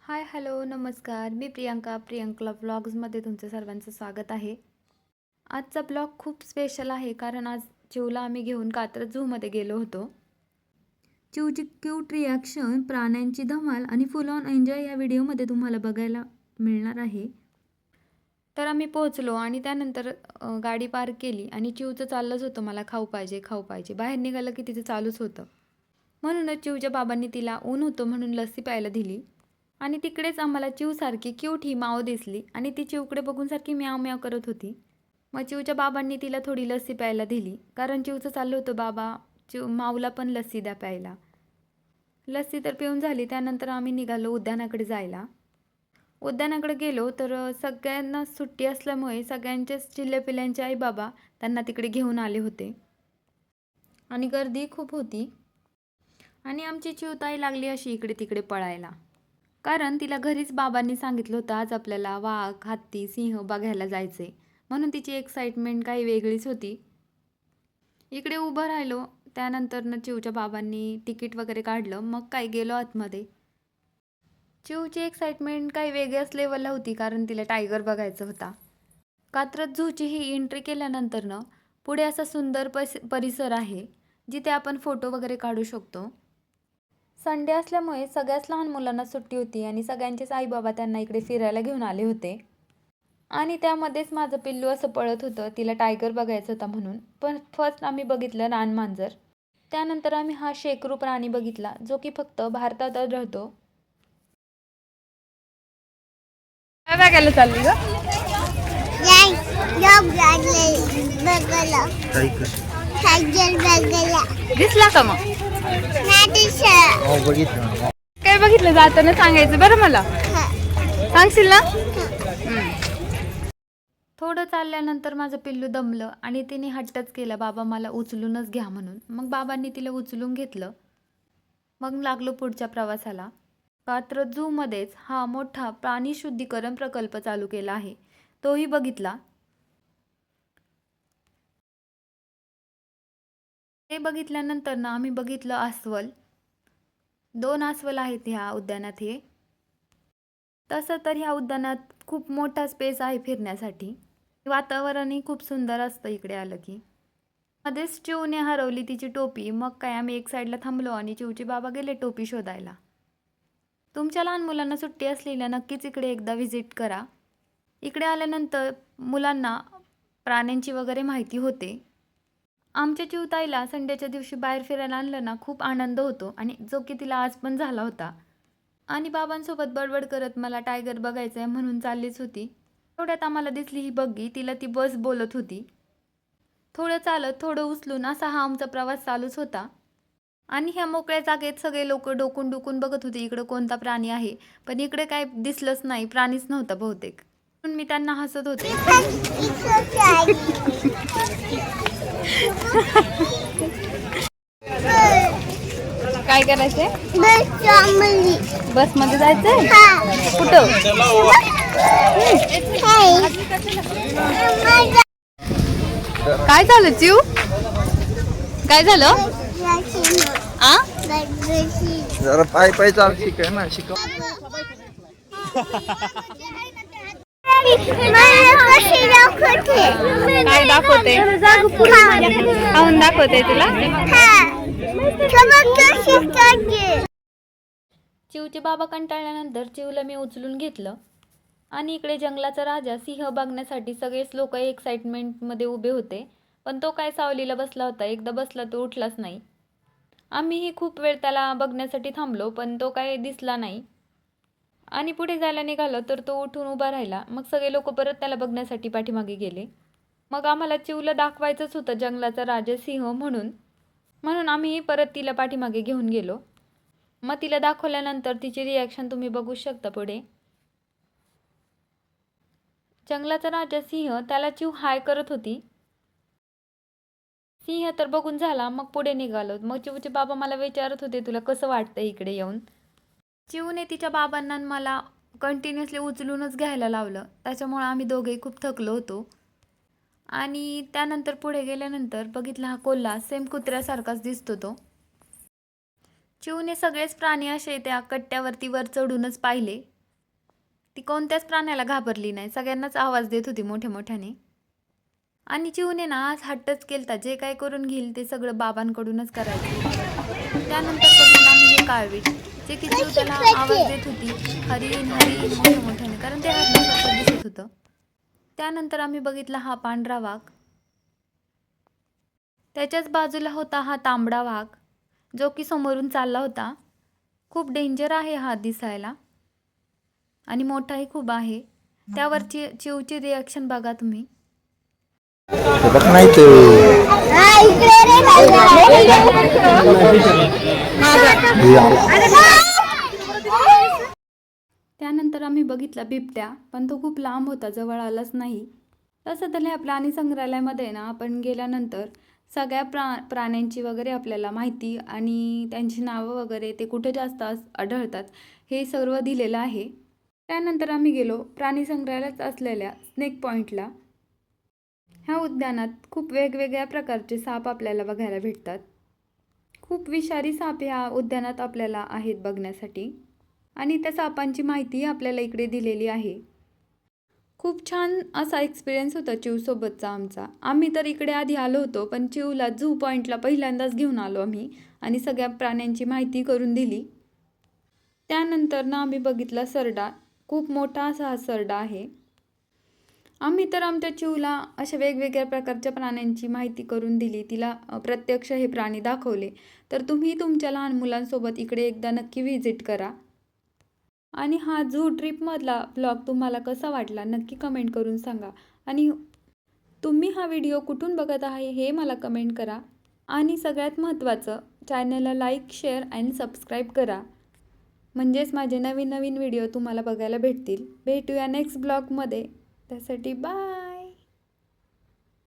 Hi hello नमस्कार. मी प्रियांका प्रियांका ब्लॉग्समध्ये तुमचं सर्वांचं स्वागत आहे. आजचा ब्लॉग खूप स्पेशल आहे कारण आज चिवला आम्ही घेऊन कात्रज झूमध्ये गेलो होतो. चिवची क्यूट रिॲक्शन प्राण्यांची धमाल आणि फुल ऑन एन्जॉय या व्हिडिओमध्ये तुम्हाला बघायला मिळणार आहे. तर आम्ही पोहोचलो आणि त्यानंतर गाडी पार्क केली आणि चिवचं चाललंच होतं. मला खाऊ पाहिजे खाऊ पाहिजे. बाहेर निघालं की तिचं चालूच होतं. म्हणूनच चिवच्या बाबांनी तिला ऊन होतं म्हणून लस्सी प्यायला दिली. आणि तिकडेच आम्हाला चिवसारखी क्यूट ही माव दिसली आणि ती चिवकडे बघून सारखी म्याव म्याव करत होती. मग चिवच्या बाबांनी तिला थोडी लस्सी प्यायला दिली कारण चिवचं चाललं होतं बाबा चिव माऊला पण लस्सी द्या प्यायला. लस्सी तर पिऊन झाली त्यानंतर आम्ही निघालो उद्यानाकडे जायला. उद्यानाकडे गेलो तर सगळ्यांना सुट्टी असल्यामुळे सगळ्यांचेच चिल्लेपिल्यांचे आई बाबा त्यांना तिकडे घेऊन आले होते. आणि गर्दी खूप होती. आणि आमची चिवताई लागली अशी इकडे तिकडे पळायला. कारण तिला घरीच बाबांनी सांगितलं होतं आज आपल्याला वाघ हत्ती सिंह बघायला जायचे म्हणून तिची एक्साइटमेंट काही वेगळीच होती. इकडे उभं राहिलो त्यानंतर न चिवच्या बाबांनी तिकीट वगैरे काढलं मग काय गेलो आतमध्ये. चिवची एक्साइटमेंट काही वेगळ्याच लेवलला होती कारण तिला टायगर बघायचा होता. कात्रज झूची ही एंट्री केल्यानंतरनं पुढे असा सुंदर पस परिसर आहे जिथे आपण फोटो वगैरे काढू शकतो. संडे असल्यामुळे सगळ्याच लहान मुलांना सुट्टी होती आणि सगळ्यांचेच आईबाबा त्यांना इकडे फिरायला घेऊन आले होते. आणि त्यामध्येच माझं पिल्लू असं पळत होतं तिला टायगर बघायचं होता म्हणून. पण फर्स्ट आम्ही बघितलं रान मांजर. त्यानंतर आम्ही हा शेकरू प्राणी बघितला जो की फक्त भारतातच राहतो. काय बघायला चालली ग? दिसला का मग? नाही काय बघितलं जाताना सांगायचं बरं मला? सांगशील ना? थोडं चालल्यानंतर माझं पिल्लू दमलं आणि तिने हट्टच केला बाबा मला उचलूनच घ्या म्हणून. मग बाबांनी तिला उचलून घेतलं. मग लागलो पुढच्या प्रवासाला. कात्रज झूमध्येच हा मोठा प्राणी शुद्धीकरण प्रकल्प चालू केला आहे. तोही बघितला. ते बघितल्यानंतर ना आम्ही बघितलं अस्वल. दोन अस्वल आहेत ह्या उद्यानात हे. तसं तर ह्या उद्यानात खूप मोठा स्पेस आहे फिरण्यासाठी. वातावरणही खूप सुंदर असतं इकडे आलं की. मध्येच चिवने हरवली तिची टोपी. मग काय आम्ही एक साईडला थांबलो आणि चिवचे बाबा गेले टोपी शोधायला. तुमच्या लहान मुलांना सुट्टी असलेल्या नक्कीच इकडे एकदा व्हिजिट करा. इकडे आल्यानंतर मुलांना प्राण्यांची वगैरे माहिती होते. आमच्या चिवताईला संडेच्या दिवशी बाहेर फिरायला आणलं ना खूप आनंद होतो आणि जो की तिला आज पण झाला होता. आणि बाबांसोबत बडबड करत मला टायगर बघायचं आहे म्हणून चाललीच होती. तेवढ्यात आम्हाला दिसली ही बग्गी तिला ती बस बोलत होती. थोडं चालत थोडं उचलून असा हा आमचा प्रवास चालूच होता. आणि ह्या मोकळ्या जागेत सगळे लोक डोकून डोकून बघत होते इकडं कोणता प्राणी आहे. पण इकडे काय दिसलंच नाही प्राणीच नव्हता बहुतेक. म्हणून मी त्यांना हसत होते. काय करायचंय बसमध्ये जायचंय हा. कुठं काय झालं चिव काय झालं आ. जरा पाय पाय चाल शिकाय ना शिकव? काय दाखवते? खाऊन दाखवते तुला? चिवचे बाबा कंटाळल्यानंतर चिवला मी उचलून घेतलं. आणि इकडे जंगलाचा राजा सिंह बघण्यासाठी सगळेच लोक एक्साइटमेंटमध्ये उभे होते. पण तो काय सावलीला बसला होता? एकदा बसला तो उठलाच नाही. आम्हीही खूप वेळ त्याला बघण्यासाठी थांबलो पण तो काय दिसला नाही. आणि पुढे जायला निघालं तर तो उठून उभा राहिला. मग सगळे लोक परत त्याला बघण्यासाठी पाठीमागे गेले. मग आम्हाला चिवला दाखवायचंच होतं जंगलाचा राजा सिंह म्हणून. म्हणून आम्ही परत तिला पाठीमागे घेऊन गेलो. मग तिला दाखवल्यानंतर तिची रिॲक्शन तुम्ही बघू शकता पुढे. जंगलाचा राजा सिंह त्याला चिव हाय करत होती. सिंह तर बघून झाला मग पुढे निघालो. मग चिवचे बाबा मला विचारत होते तुला कसं वाटतं इकडे येऊन? चिवने तिच्या बाबांना मला कंटिन्युअसली उचलूनच घ्यायला लावलं. त्याच्यामुळं आम्ही दोघेही खूप थकलो होतो. आणि त्यानंतर पुढे गेल्यानंतर बघितला हा कोल्हा सेम कुत्र्यासारखाच दिसतो तो. चिवने सगळेच प्राणी असे त्या कट्ट्यावरती वर चढूनच पाहिले. ती कोणत्याच प्राण्याला घाबरली नाही. सगळ्यांनाच आवाज देत होती मोठ्या मोठ्याने. आणि चिवने ना आज हट्टच केलता. जे काय करून घेईल ते सगळं बाबांकडूनच करायचं. त्यानंतर बघून आम्ही हे काळवीट जे की त्याला आवाज देत होती. हरिण हरिण मोठ्या मोठ्याने कारण ते हरणासारखं दिसत होतं. त्यानंतर आम्ही बघितला हा पांढरा वाघ. त्याच्याच बाजूला होता हा तांबडा वाघ जो की समोरून चालला होता. खूप डेंजर आहे हा दिसायला. आणि मोठाही खूप आहे. त्यावरची चिवची रिॲक्शन बघा तुम्ही. नाही हे. त्यानंतर आम्ही बघितला बिबट्या पण तो खूप लांब होता जवळ आलाच नाही. तसं तर ह्या प्राणी संग्रहालयामध्ये ना आपण गेल्यानंतर सगळ्या प्रा प्राण्यांची वगैरे आपल्याला माहिती आणि त्यांची नावं वगैरे ते कुठे जास्त आढळतात हे सर्व दिलेलं आहे. त्यानंतर आम्ही गेलो प्राणी संग्रहालयात असलेल्या स्नेक पॉईंटला ह्या उद्यानात खूप वेगवेगळ्या प्रकारचे साप आपल्याला बघायला भेटतात. खूप विषारी साप ह्या उद्यानात आपल्याला आहेत बघण्यासाठी. आणि त्या सापांची माहिती आपल्याला इकडे दिलेली आहे. खूप छान असा एक्सपिरियन्स होता चिवसोबतचा आमचा. आम्ही तर इकडे आधी आलो होतो पण चिवला झू पॉईंटला पहिल्यांदाच घेऊन आलो आम्ही आणि सगळ्या प्राण्यांची माहिती करून दिली. त्यानंतर ना आम्ही बघितला सरडा. खूप मोठा असा हा सरडा आहे. आम्ही तर आमच्या चिवला अशा वेगवेगळ्या प्रकारच्या प्राण्यांची माहिती करून दिली. तिला प्रत्यक्ष हे प्राणी दाखवले. तर तुम्ही तुमच्या लहान मुलांसोबत इकडे एकदा नक्की व्हिजिट करा. आणि हा झू ट्रिपमधला ब्लॉग तुम्हाला कसा वाटला नक्की कमेंट करून सांगा. आणि तुम्ही हा व्हिडिओ कुठून बघत आहे हे मला कमेंट करा. आणि सगळ्यात महत्त्वाचं चॅनलला लाईक शेअर अँड सबस्क्राईब करा. म्हणजेच माझे नवीन नवीन व्हिडिओ तुम्हाला बघायला भेटतील. भेटूया नेक्स्ट ब्लॉगमध्ये त्यासाठी बाय